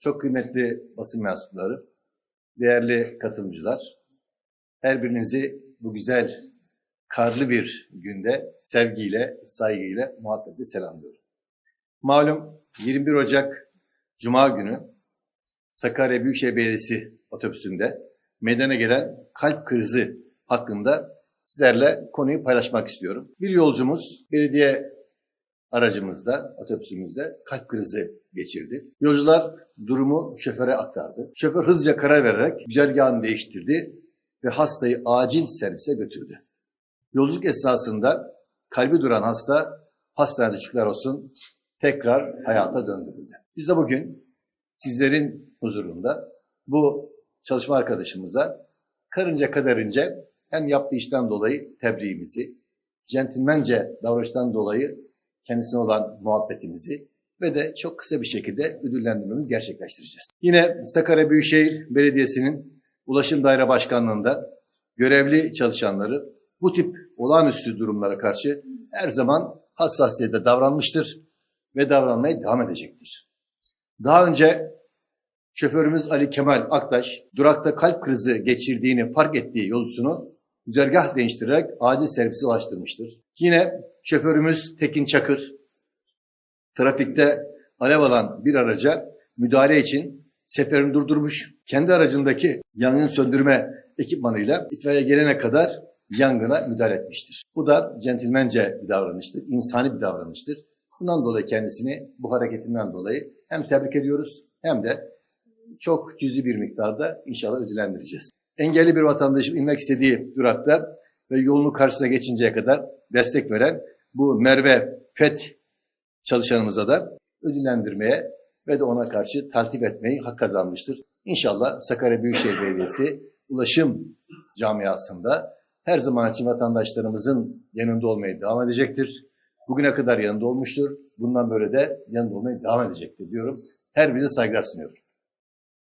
çok kıymetli basın mensupları, değerli katılımcılar, her birinizi bu güzel karlı bir günde sevgiyle, saygıyla, muhabbetle selamlıyorum. Malum 21 Ocak Cuma günü Sakarya Büyükşehir Belediyesi otobüsünde meydana gelen kalp krizi hakkında sizlerle konuyu paylaşmak istiyorum. Bir yolcumuz belediye aracımızda, otobüsümüzde kalp krizi geçirdi. Yolcular durumu şoföre aktardı. Şoför hızlıca karar vererek güzergahını değiştirdi ve hastayı acil servise götürdü. Yolculuk esnasında kalbi duran hasta hastanede şükürler olsun tekrar hayata döndürüldü. Biz de bugün sizlerin huzurunda bu çalışma arkadaşımıza karınca kadarınca hem yaptığı işten dolayı tebriğimizi, centilmence davranıştan dolayı kendisine olan muhabbetimizi ve de çok kısa bir şekilde ödüllendirmemizi gerçekleştireceğiz. Yine Sakarya Büyükşehir Belediyesi'nin Ulaşım Daire Başkanlığı'nda görevli çalışanları bu tip olağanüstü durumlara karşı her zaman hassasiyetle davranmıştır ve davranmaya devam edecektir. Daha önce şoförümüz Ali Kemal Aktaş durakta kalp krizi geçirdiğini fark ettiği yolcusunu güzergah değiştirerek acil servise ulaştırmıştır. Yine şoförümüz Tekin Çakır trafikte alev alan bir araca müdahale için seferini durdurmuş. Kendi aracındaki yangın söndürme ekipmanıyla itfaiye gelene kadar yangına müdahale etmiştir. Bu da centilmence bir davranıştır, insani bir davranıştır. Bundan dolayı kendisini bu hareketinden dolayı hem tebrik ediyoruz hem de çok cüzi bir miktarda inşallah ödüllendireceğiz. Engelli bir vatandaşım inmek istediği durakta ve yolunu karşısına geçinceye kadar destek veren bu Merve FET çalışanımıza da ödüllendirmeye ve de ona karşı taltip etmeyi hak kazanmıştır. İnşallah Sakarya Büyükşehir Belediyesi ulaşım camiasında her zaman için vatandaşlarımızın yanında olmaya devam edecektir. Bugüne kadar yanında olmuştur. Bundan böyle de yanında olmaya devam edecektir diyorum. Her birine saygılar sunuyorum.